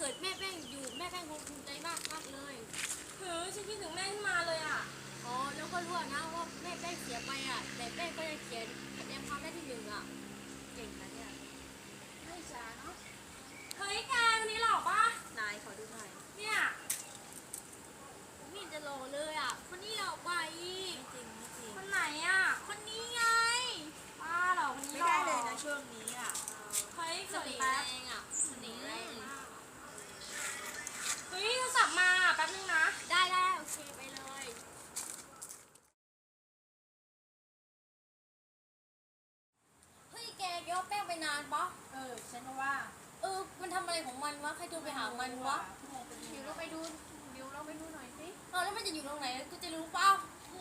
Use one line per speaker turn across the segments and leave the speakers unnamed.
กิดแม่แป้งอยู่แม่แป้งคงภูมิใจมากมากเลย
เฮ้ยฉันคิดถึงแม่ขึ้นมาเลยอะ
อ๋อแล้วก็รู้นะว่าแม่แป้งเสียไปอะ แต่แป้งก็ยังเขียนคะแนนความได้ที่หนึ่งอะ เก่งนะเนี่ย
ไม่จ้าเนาะ เฮ้ยแกวันนี้หล่อปะ
นายขอดูหน่อย
เนี่ย
ไม่เห็นจะหล่อเลยอะคนนี้หล่อกว่าอีกจริงไม่จริง
คนไหนอะ
คนนี้ไง
ป้าเหรอคนนี้
ไม่
หล่อ
ได้เลยนะช่วงนี้อะ
เฮ้ย
เส
เกิด
น่ห์
แป๊บ
แรงอะเสน่ห์แรงมาก
เฮ้ยโทรศัพท์มาแป๊บนึงนะ
ได้ได้โอเคไปเลย เฮ้ยแกแกว่าแป้ง ไปนานปะ
เออ ฉันก็ว่า
เออ มันทำอะไรของมันวะ ใครโทรไปหามันวะเดี๋ยวเราไปดูเดี๋ยวเราไปดูหน่อยสิเออแล้วมันจะอยู่ตรงไหน กูจะรู้เปล่า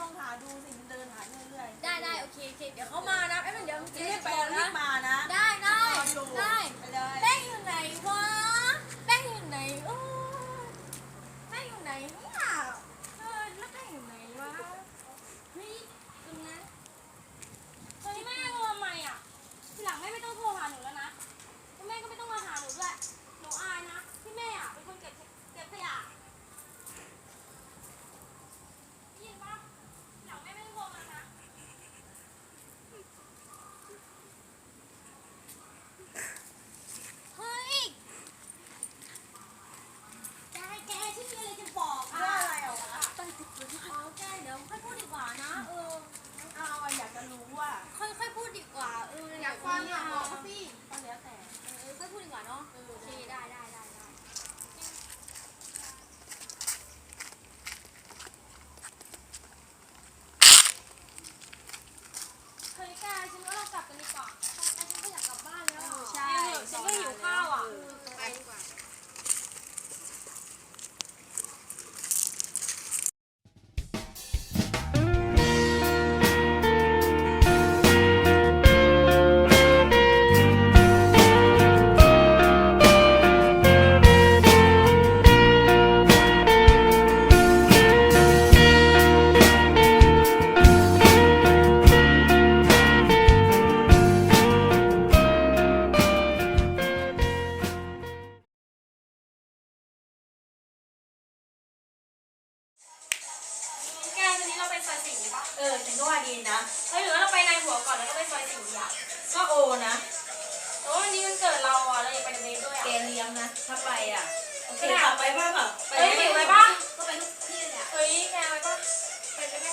ลองหาดูสิมันเดินหาเรื่อยๆ
ได้ได้โอเคโอเค เดี๋ยวเขามานะไอ้มันเดี๋ยว
รีบไปรีบมานะ
ได้ได้
รออยู่
ได้
ไปเลย
แป้งอยู่ไหนวะ แป้งอยู่ไหนโอ้แป้งอยู่ไหนเนี่ยเออแล้วแป้งอยู่ไหนวะ เฮ้ยตรงนั้น
เฮ้ยแม่โทรทำไมอะ ทีหลังแม่ไม่ต้องโทรหาหนูแล้วนะแล้วแม่ก็ไม่ต้องมาหาหนูด้วย หนูอายนะที่แม่อะเป็นคนเก็บเก็บขยะได้ยินปะทีหลังแม่ไม่ต้องโทรมานะ
เฮ้ยแกแกฉันมีอะไรจะบอกอะ
ว่าอะไรเหรอวะ
ตั้งจิตวิเอาแกเดี๋ยวค่อยพูดดีกว่านะ เออ
เอาอะอยากจะรู้ว่า
ค่อยค่อยพูดดีกว่า เออ
เนี่ยากบอกสิก็แล้วแต่เอ
อค่อยพูดดีกว่าเนาะโอเคได้ได้
ก็
โอนะ
แต่ว่าวันนี้มันเกิดเราอะเราอยากไปเดทด้วย
แก
อะ
เลี้ยงนะถ้าไปอะโอเค
ไม่ได้
ขับไปบ้างอะ
เฮ้ยหิวไหมปะ
ก็ไปทุกที่เลยอะ
เฮ้ยแกไปปะไปไปไหม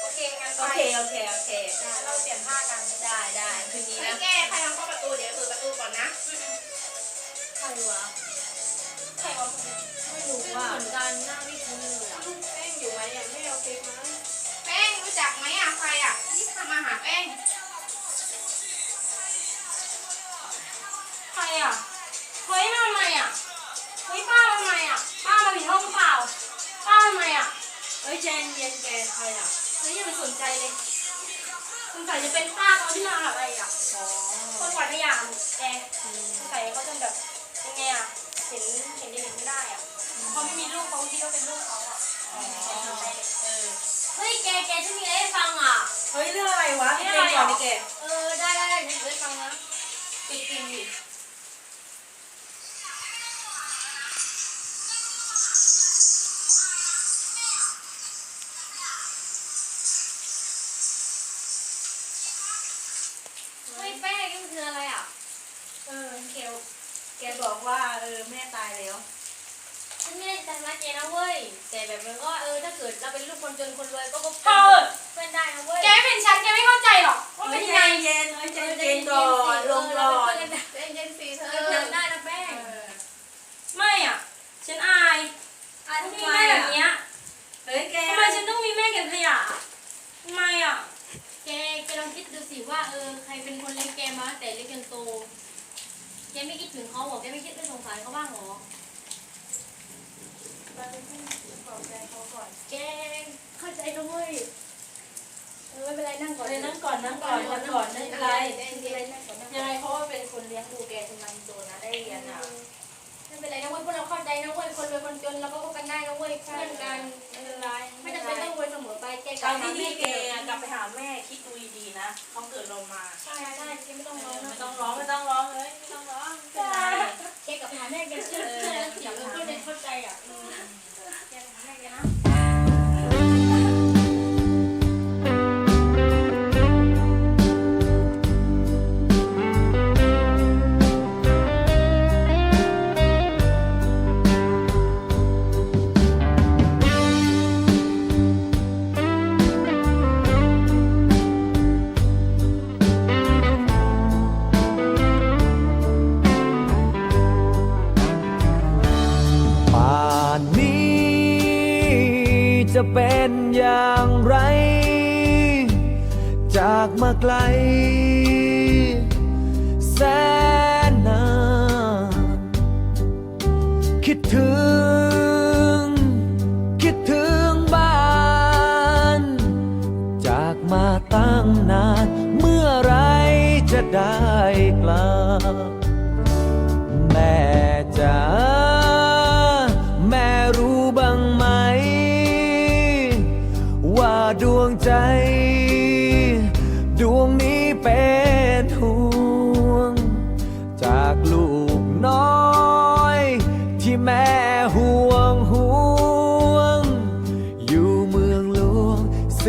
โอเคงั้นไป
โอเคโอเคโอเค
ได้เราเปลี่ยนผ้ากัน
ได้ได้คืนนี้นะ
แกใครทำเข้าประตูเดี๋ยวเปิดประตูก่อนนะ
ใครวะ
ใครวะ
ไม่รู้
เห
ว่า
มือนกันหน้าไม่คุ้นเลยอะ
แป้งอยู่ไหมอะไม่โอเคไหม
แป้งรู้จักไหมอะใครอะที่ทำอาหารแป้ง
เฮ้ยมาทำไมอะเฮ้ยป้าทำไมอะป้ามาผิดห้องเปล่าป้าทำไมอะ
เฮ้ยใจเย็นๆแกใครอะ
เฮ้ยอย่าไปสนใจเลยสงสัยจะเป็นป้าเขาที่มาอะไรอะ
อ๋อ
คนกวาดขยะแกสงสัยเขาจะแบบยังไงอะเห็นเห็นเด็กๆไม่ได้อะเขาไม่มีลูกเขาคิดว่าเป็นลูกเขาอะ
อ๋อเออ
เฮ้ยแกแกฉันมีอะไรให้ฟังอะ
เฮ้ยเรื่องอะไรวะเพลงก่อนดิแก
เออ ออ
แม่ตายแล้ว
ฉันไม่ได้ทำร้ายแกนะเว้ย แต่แบบมันก็เออถ้าเกิดเราเป็นลูกคนจนคนรวยก็ก็
เธอ
เป็นได้นะเว้ย
แกเป็นฉันแกไม่เข้าใจหรอกว่าเป็นยังไง
เย็นเฮ้ยใจเย็นก่อนลงก่อน
ใจเย็นสิเธอจำได้นะแป้ง
ไม่อะ ฉันอาย
อะ
ที่
ทำ
มี
ไม
แม่แบ
อะ
บเนี้ย
เฮ้ยแก
ทำไมฉันต้องมีแม่เก็บขยะทำไมอะ
แกแกลองคิดดูสิว่าเออใครเป็นคนเลี้ยงแกมาตั้งแต่เล็กจนโต แกไม่คิดถึงเขาหรอแกไม่คิดไม่สงสารเขาบ้างหรอ
เราจะขึ้นบอกแกเขาก่อน
แกเข้าใจนะเว้ยเออไม่เป็นไรนั่งก่อน
เออนั่งก่อนนั่งก่อนนั่งก่อนนั่งอะไร
ไม่เป็นไรนั่งก่อนนั่งก่
ยั
องน
ไงเขาว่าเป็นคนเลี้ยงดูแกจนมันโตนะได้เรียนอะ
ไม่เป็นไรนะเว้ยพวกเราเข้าใจนะเว้ยคนรวยคนจนเราก็คบกันได้นะเว้ยเพื่อนกัน
ไม่เป็นไร
ไม่จำเป็นต้องรวยเสมอไปแก
ตอนที่พี่แกกลับไปหาแม่คิดดูดีๆนะเขาเกิดลงมา
ใช่ได้แกไม่ต้องร้องนะ
ไม่ต้องร้องไม่ต้องร้องเลยไม่ต้องร้องไม่เป็นไร
แกกลับไปหา
那个就是自然，不能覆呀。 แสน
นานคิดถึง คิดถึงบ้าน จากมาตั้งนาน เมื่อไรจะได้กลับ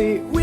we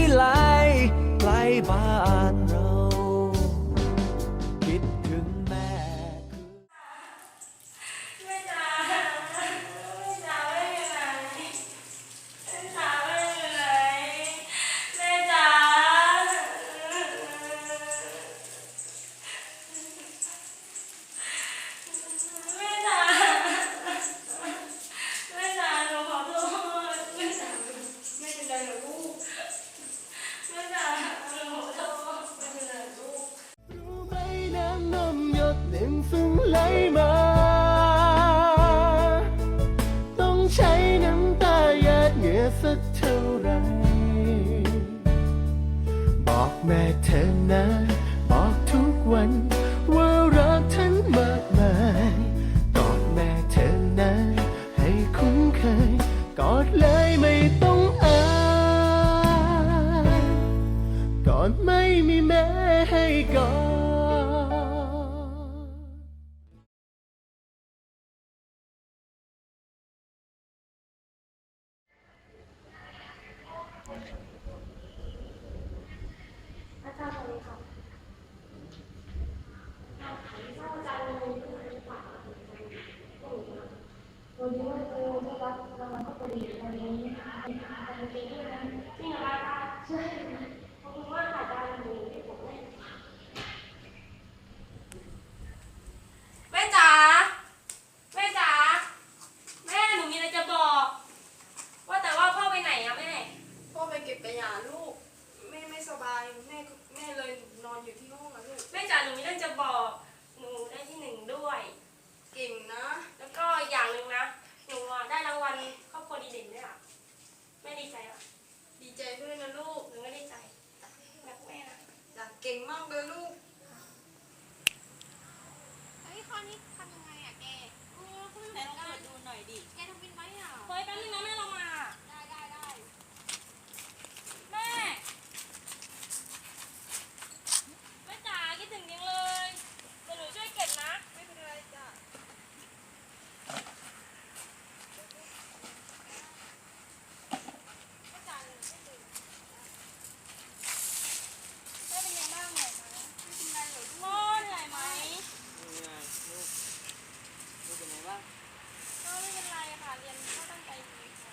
ก็ไม่
เป็นไร
ค่ะ
เรียนก็
ตั้งใจ
ดี
ค่ะ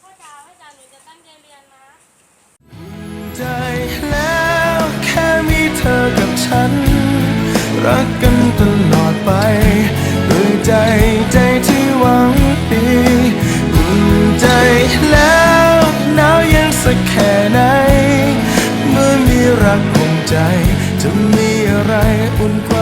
พ่อ
จ๋าพ่อจ๋าหนูจะตั้งใจเรียนนะ
ใจแล้วแค่มีเธอกับฉัน รักกันตลอดไปด้วยใจใจที่หวังดีหุ่นใจแล้ว รักคงใจ จะมีอะไรอุ่นกว่า